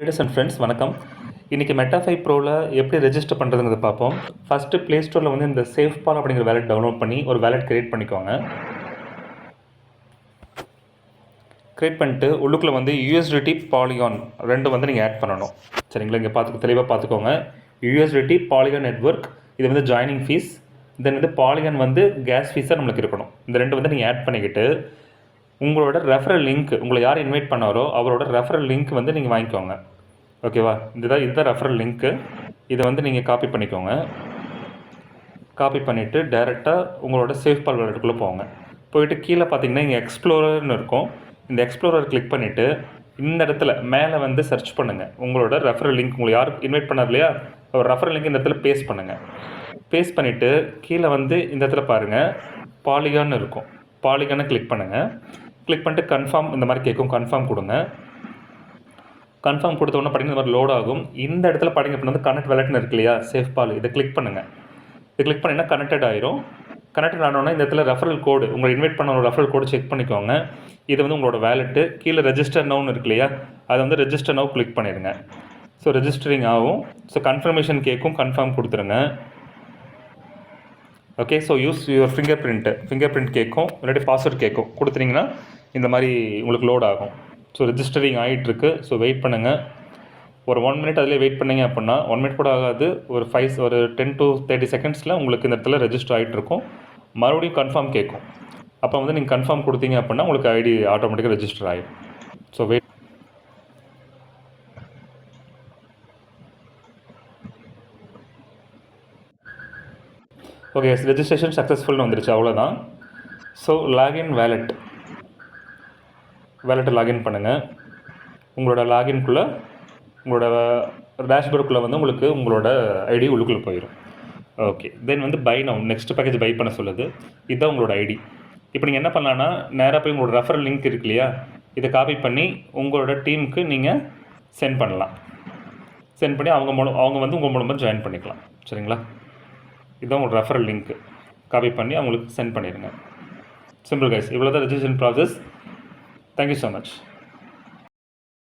Ladies and friends வணக்கம். இன்றைக்கி மெட்டாஃபை ப்ரோவில் எப்படி ரெஜிஸ்டர் பண்ணுறதுங்கிறத பார்ப்போம். ஃபஸ்ட்டு ப்ளே ஸ்டோரில் வந்து இந்த சேஃப் பால் அப்படிங்கிற வேலட் டவுன்லோட் பண்ணி ஒரு வேலட் கிரியேட் பண்ணிக்கோங்க. கிரியேட் பண்ணிட்டு உள்ளுக்குள்ளே வந்து யூஎஸ்டிடி பாலிகான் ரெண்டு வந்து நீங்கள் ஆட் பண்ணணும். சரிங்களா? இங்கே பார்த்து தெளிவாக பார்த்துக்கோங்க. யூஎஸ்டிடி பாலிகான் நெட்வொர்க் இது வந்து ஜாயினிங் ஃபீஸ் தென் வந்து பாலிகான் வந்து கேஸ் ஃபீஸாக நம்மளுக்கு இருக்கணும். இந்த ரெண்டு வந்து நீங்கள் ஆட் பண்ணிக்கிட்டு உங்களோட ரெஃபரல் லிங்க் உங்களை யார் இன்வைட் பண்ணாரோ அவரோட ரெஃபரல் லிங்க் வந்து நீங்கள் வாங்கிக்கோங்க. ஓகேவா இதுதான் இதுதான் ரெஃபரல் லிங்க்கு இதை வந்து நீங்கள் காப்பி பண்ணிக்கோங்க. காப்பி பண்ணிவிட்டு டேரெக்டாக உங்களோட சேஃப் பால் போங்க. போயிட்டு கீழே பார்த்தீங்கன்னா இங்கே எக்ஸ்ப்ளோரர்னு இருக்கும். இந்த எக்ஸ்ப்ளோரர் கிளிக் பண்ணிவிட்டு இந்த இடத்துல மேலே வந்து சர்ச் பண்ணுங்கள் உங்களோட ரெஃபரல் லிங்க் உங்களை யார் இன்வைட் பண்ணார் இல்லையா? ஒரு ரெஃபரல் லிங்க் இந்த இடத்துல பேஸ்ட் பண்ணுங்கள் பேஸ்ட் பண்ணிவிட்டு கீழே வந்து இந்த இடத்துல பாருங்கள் பாலிகான்னு இருக்கும். பாலிகானை கிளிக் பண்ணுங்கள் கிளிக் பண்ணிட்டு கன்ஃபார்ம் இந்த மாதிரி கேட்கும் கன்ஃபார்ம் கொடுங்க. கன்ஃபார்ம் கொடுத்த பார்த்தீங்கன்னா இந்த மாதிரி லோட் ஆகும். இந்த இடத்துல பார்த்தீங்க அப்படின்னா வந்து கனெக்ட் வேலட்னு இருக்கு இல்லையா? SafePal. இதை கிளிக் பண்ணுங்கள் இதை கிளிக் பண்ணிங்கன்னா கனெக்டட் ஆயிரும். கனெக்டட் ஆனோன்னா இந்த இடத்துல ரெஃபரல் கோடு உங்களை இன்வைட் பண்ண ஒரு ரெஃபரல் கோடு செக் பண்ணிக்கோங்க. இது வந்து உங்களோட வேலெட்டு கீழே ரெஜிஸ்டர் நவுன்னு இருக்கு இல்லையா? அதை வந்து ரெஜிஸ்டர் நவ் கிளிக் பண்ணிடுங்க. ஸோ ரெஜிஸ்டரிங் ஆகும். ஸோ கன்ஃபர்மேஷன் கேட்கும் கன்ஃபார்ம் கொடுத்துருங்க. Okay so use your finger print finger print கேட்கும் இல்லாட்டி பாஸ்வேர்ட் கேட்கும் கொடுத்துட்டிங்கன்னா இந்த மாதிரி உங்களுக்கு லோட் ஆகும். ஸோ ரிஜிஸ்டரிங் ஆகிட்டுருக்கு ஸோ வெயிட் பண்ணுங்கள் ஒரு ஒன் மினிட் அதிலே வெயிட் பண்ணீங்க அப்படின்னா ஒன் மினிட் கூட ஆகாது. ஒரு ஃபைவ் ஒரு டென் டு தேர்ட்டி செகண்ட்ஸில் உங்களுக்கு இந்த இடத்துல ரெஜிஸ்டர் ஆகிட்டு இருக்கும் மறுபடியும் கன்ஃபார்ம் கேட்கும் அப்போ வந்து நீங்கள் கன்ஃபார்ம் கொடுத்தீங்க அப்படின்னா உங்களுக்கு ஐடி ஆட்டோமேட்டிக்காக ரெஜிஸ்டர் ஆகிடும் ஸோ வெயிட் ஓகே ரெஜிஸ்ட்ரேஷன் சக்ஸஸ்ஃபுல்னு வந்துருச்சு அவ்வளோதான் ஸோ லாகின் வேலெட் வேலெட்டை லாகின் பண்ணுங்கள் உங்களோட லாகின்குள்ளே உங்களோட டேஷ்போர்டுக்குள்ளே வந்து உங்களுக்கு உங்களோட ஐடி உள்ளுக்குள்ளே போயிடும் ஓகே தென் வந்து buy now next package buy பண்ண சொல்லுது. இதுதான் உங்களோட ஐடி இப்போ நீங்கள் என்ன பண்ணலான்னா நேராக போய் உங்களோட ரெஃபரல் லிங்க் இருக்கு இல்லையா? இதை காப்பி பண்ணி உங்களோட டீமுக்கு நீங்கள் சென்ட் பண்ணலாம். சென்ட் பண்ணி அவங்க மூலம் அவங்க வந்து உங்கள் மூலமாக ஜாயின் பண்ணிக்கலாம். சரிங்களா? இதுதான் உங்களோட ரெஃபரல் லிங்க்கு காப்பி பண்ணி அவங்களுக்கு சென்ட் பண்ணிடுங்க. சிம்பிள் கைஸ் இவ்வளோ தான் registration process thank you so much